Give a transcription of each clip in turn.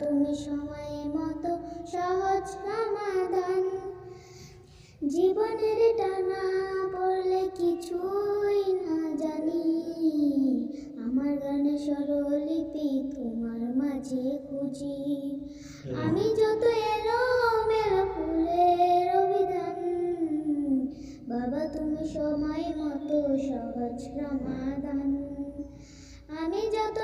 তুমি সময় মতো সহজ সমাধান। জীবনের টানা পড়লে কিছুই না জানি। আমার গানে স্বরলিপি তোমার মাঝে খুঁজি। আমি যত এলো মেলো ফুলের অভিধান, বাবা তুমি সময় মতো সহজ সমাধান। আমি যত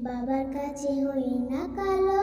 বাবার কাছে হই না কালো